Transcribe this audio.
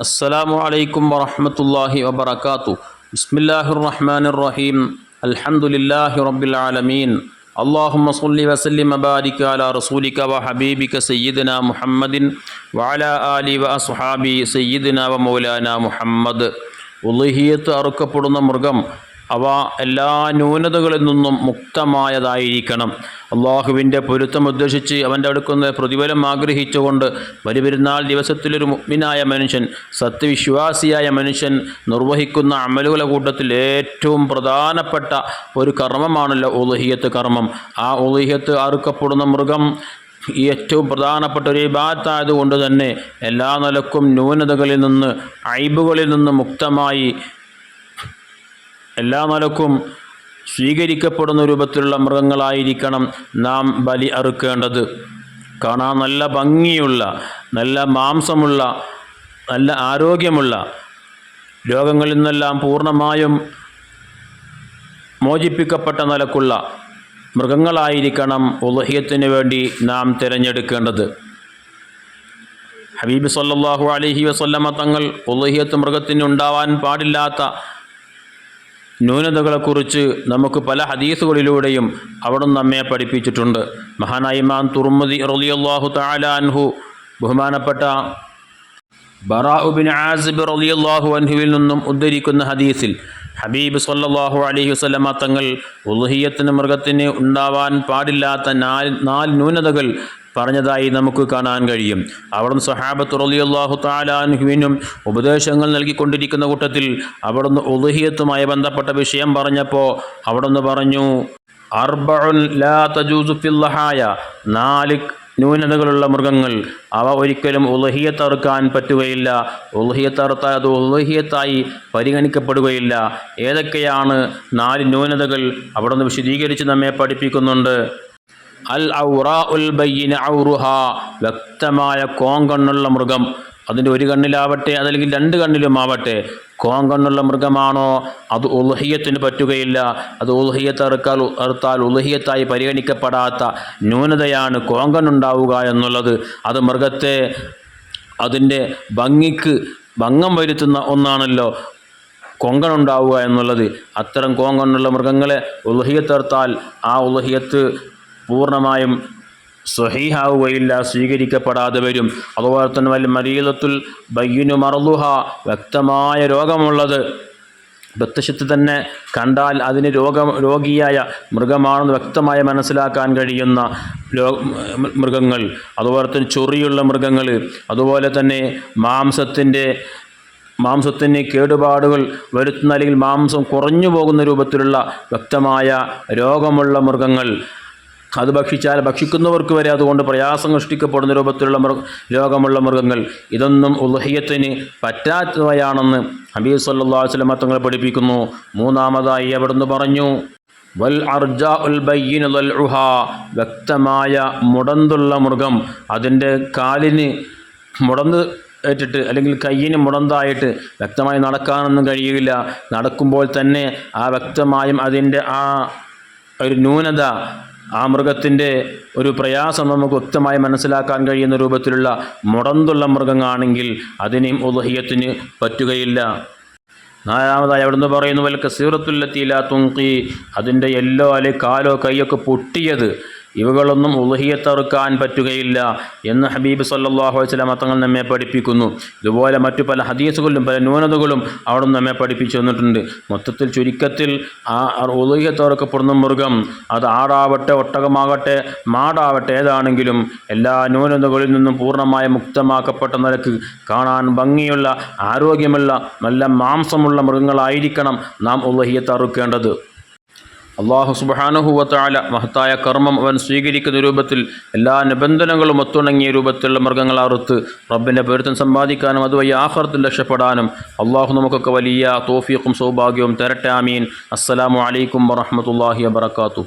السلام عليكم ورحمة الله وبركاته بسم الله الرحمن الرحيم الحمد لله رب العالمين اللهم صل وسلم وبارك على رسولك وحبيبك سيدنا محمد وعلى آله وأصحابه سيدنا ومولانا محمد ഉള്ളിഹിയത്ത് അറുക്കപ്പെടുന്ന മൃഗം അവ എല്ലാ ന്യൂനതകളിൽ നിന്നും മുക്തമായതായിരിക്കണം. അള്ളാഹുവിന്റെ പൊരുത്തം ഉദ്ദേശിച്ച് അവന്റെ അടുക്കുന്ന പ്രതിഫലം ആഗ്രഹിച്ചുകൊണ്ട് ബലിപെരുന്നാൾ ദിവസത്തിലൊരു മുഗ്മിനായ മനുഷ്യൻ സത്യവിശ്വാസിയായ മനുഷ്യൻ നിർവഹിക്കുന്ന അമലുകളെ കൂട്ടത്തിൽ ഏറ്റവും പ്രധാനപ്പെട്ട ഒരു കർമ്മമാണല്ലോ ഉലഹിയത്ത് കർമ്മം. ആ ഉലഹിയത്ത് അറുക്കപ്പെടുന്ന മൃഗം ഈ ഏറ്റവും പ്രധാനപ്പെട്ട ഒരു കൊണ്ട് തന്നെ എല്ലാ നിലക്കും ന്യൂനതകളിൽ നിന്ന് അയബുകളിൽ നിന്ന് മുക്തമായി എല്ലാ നിലക്കും സ്വീകരിക്കപ്പെടുന്ന രൂപത്തിലുള്ള മൃഗങ്ങളായിരിക്കണം നാം ബലി അറുക്കേണ്ടത്. കാണാൻ നല്ല ഭംഗിയുള്ള നല്ല മാംസമുള്ള നല്ല ആരോഗ്യമുള്ള രോഗങ്ങളിൽ നിന്നെല്ലാം പൂർണമായും മോചിപ്പിക്കപ്പെട്ട നിലക്കുള്ള മൃഗങ്ങളായിരിക്കണം ഉലഹ്യത്തിന് വേണ്ടി നാം തിരഞ്ഞെടുക്കേണ്ടത്. ഹബീബ് സല്ലാഹു അലഹി വസ്ല്ലമ്മ തങ്ങൾ ഉലഹ്യത്ത് മൃഗത്തിന് ഉണ്ടാവാൻ പാടില്ലാത്ത ന്യൂനതകളെക്കുറിച്ച് നമുക്ക് പല ഹദീസുകളിലൂടെയും അവിടെ നമ്മെ പഠിപ്പിച്ചിട്ടുണ്ട്. മഹാനായിമാൻ തുർമതി റലിയല്ലാഹു താലാൻഹു ബഹുമാനപ്പെട്ട ബറാഉബിൻ ആസിബ് റലിയല്ലാഹു അൻഹുവിൽ നിന്നും ഉദ്ധരിക്കുന്ന ഹദീസിൽ ഹബീബ് സല്ലാഹു അലഹി വസ്ലമ തങ്ങൾ ഉൽഹിയത്തിന് മൃഗത്തിന് ഉണ്ടാവാൻ പാടില്ലാത്ത നാല് നാല് ന്യൂനതകൾ പറഞ്ഞതായി നമുക്ക് കാണാൻ കഴിയും. അവിടുന്ന് സഹാബത്ത് റലിയല്ലാഹു താലാൻഹുവിനും ഉപദേശങ്ങൾ നൽകിക്കൊണ്ടിരിക്കുന്ന കൂട്ടത്തിൽ അവിടുന്ന് ഉദഹിയത്തുമായി ബന്ധപ്പെട്ട വിഷയം പറഞ്ഞപ്പോൾ അവിടുന്ന് പറഞ്ഞു തജൂസുഫില്ലഹായ നാല് ന്യൂനതകളുള്ള മൃഗങ്ങൾ. അവ ഒരിക്കലും ഉലഹിയത്തറുക്കാൻ പറ്റുകയില്ല. ഉലഹിയത്തറുത്താൽ അത് ഉലഹിയത്തായി പരിഗണിക്കപ്പെടുകയില്ല. ഏതൊക്കെയാണ് നാല് ന്യൂനതകൾ അവിടുന്ന് വിശദീകരിച്ച് നമ്മെ പഠിപ്പിക്കുന്നുണ്ട്? അൽ ഔറ ഉൽ ഔറുഹ. വ്യക്തമായ കോങ്കണ്ണുള്ള മൃഗം. അതിന്റെ ഒരു കണ്ണിലാവട്ടെ അതല്ലെങ്കിൽ രണ്ട് കണ്ണിലുമാവട്ടെ കോങ്കണ്ണുള്ള മൃഗമാണോ? അത് ഉൽഹിയത്തിന് പറ്റുകയില്ല. അത് ഉൽഹിയത്ത് അറുക്കാൽ അറുത്താൽ ഉൽഹിയത്തായി പരിഗണിക്കപ്പെടാത്ത ന്യൂനതയാണ് കോങ്കണ്ണുണ്ടാവുക എന്നുള്ളത്. അത് മൃഗത്തെ അതിന്റെ ഭംഗിക്ക് ഭംഗം വരുത്തുന്ന ഒന്നാണല്ലോ കൊങ്കണുണ്ടാവുക എന്നുള്ളത്. അത്തരം കോങ്കണ്ണുള്ള മൃഗങ്ങളെ ഉൽഹിയത്തെർത്താൽ ആ ഉലഹിയത്ത് പൂർണമായും സ്വഹീഹാവുകയില്ല സ്വീകരിക്കപ്പെടാതെ വരും അതുപോലെ തന്നെ വല്ല മരീലത്തുൽ ബയ്യനു മറലുഹ വ്യക്തമായ രോഗമുള്ളത് പ്രത്യക്ഷത്തിൽ തന്നെ കണ്ടാൽ അതിന് രോഗം രോഗിയായ മൃഗമാണെന്ന് വ്യക്തമായി മനസ്സിലാക്കാൻ കഴിയുന്ന മൃഗങ്ങൾ. അതുപോലെ തന്നെ ചൊറിയുള്ള മൃഗങ്ങൾ. അതുപോലെ തന്നെ മാംസത്തിന്റെ മാംസത്തിന് കേടുപാടുകൾ വരുത്തുന്ന അല്ലെങ്കിൽ മാംസം കുറഞ്ഞു പോകുന്ന രൂപത്തിലുള്ള വ്യക്തമായ രോഗമുള്ള മൃഗങ്ങൾ. അത് ഭക്ഷിച്ചാൽ ഭക്ഷിക്കുന്നവർക്ക് വരെ അതുകൊണ്ട് പ്രയാസം സൃഷ്ടിക്കപ്പെടുന്ന രൂപത്തിലുള്ള മൃഗ രോഗമുള്ള മൃഗങ്ങൾ ഇതൊന്നും ഉൽഹയ്യത്തിന് പറ്റാത്തവയാണെന്ന് അബീ സല്ലാ വസ്ലമ തങ്ങൾ പഠിപ്പിക്കുന്നു. മൂന്നാമതായി അവിടുന്ന് പറഞ്ഞു വൽ അർജ ഉൽ ഉഹ വ്യക്തമായ മുടന്തുള്ള മൃഗം അതിന്റെ കാലിന് മുടന്ത് ഏറ്റിട്ട് അല്ലെങ്കിൽ കയ്യിന് മുടന്തായിട്ട് വ്യക്തമായി നടക്കാനൊന്നും കഴിയില്ല നടക്കുമ്പോൾ തന്നെ ആ വ്യക്തമായും അതിന്റെ ആ ഒരു ന്യൂനത ആ മൃഗത്തിന്റെ ഒരു പ്രയാസം നമുക്ക് വ്യക്തമായി മനസ്സിലാക്കാൻ കഴിയുന്ന രൂപത്തിലുള്ള മുടന്തുള്ള മൃഗങ്ങളാണെങ്കിൽ അതിനെയും ഉദഹീയത്തിന് പറ്റുകയില്ല. നാലാമതായി അവിടുന്ന് പറയുന്നു വൽ കസീറത്തുല്ലത്തിയില്ല തുങ്കി അതിന്റെ എല്ലോ അല്ലെ കാലോ കൈയൊക്കെ പൊട്ടിയത് ഇവകളൊന്നും ഉലഹിയത്തറുക്കാൻ പറ്റുകയില്ല എന്ന് ഹബീബ് സല്ലാഹു വസ്ലാം തങ്ങൾ നമ്മെ പഠിപ്പിക്കുന്നു. ഇതുപോലെ മറ്റു പല ഹദീസുകളിലും പല ന്യൂനതകളും അവിടെ നമ്മെ പഠിപ്പിച്ചു തന്നിട്ടുണ്ട്. മൊത്തത്തിൽ ചുരുക്കത്തിൽ ആ ഉലഹിയത്തറുക്കപ്പെടുന്ന മൃഗം അത് ആടാവട്ടെ ഒട്ടകമാകട്ടെ മാടാവട്ടെ ഏതാണെങ്കിലും എല്ലാ ന്യൂനതകളിൽ നിന്നും പൂർണമായി മുക്തമാക്കപ്പെട്ട നിലയ്ക്ക് കാണാൻ ഭംഗിയുള്ള ആരോഗ്യമുള്ള നല്ല മാംസമുള്ള മൃഗങ്ങളായിരിക്കണം നാം ഉലഹിയത്തറുക്കേണ്ടത്. അള്ളാഹു സുബാനുഹുവത്തായ മഹത്തായ കർമ്മം അവൻ സ്വീകരിക്കുന്ന രൂപത്തിൽ എല്ലാ നിബന്ധനകളും ഒത്തുണങ്ങിയ രൂപത്തിലുള്ള മൃഗങ്ങൾ അറുത്ത് റബ്ബിന്റെ പൊരുത്തം സമ്പാദിക്കാനും അതുവഴി ആഹർത്തിൽ രക്ഷപ്പെടാനും അള്ളാഹു നമുക്കൊക്കെ വലിയ തോഫീഖും സൗഭാഗ്യവും തരട്ടെ ആമീൻ. അസ്സലാമു അലൈക്കും വറഹമത്തല്ലാഹി വാത്തു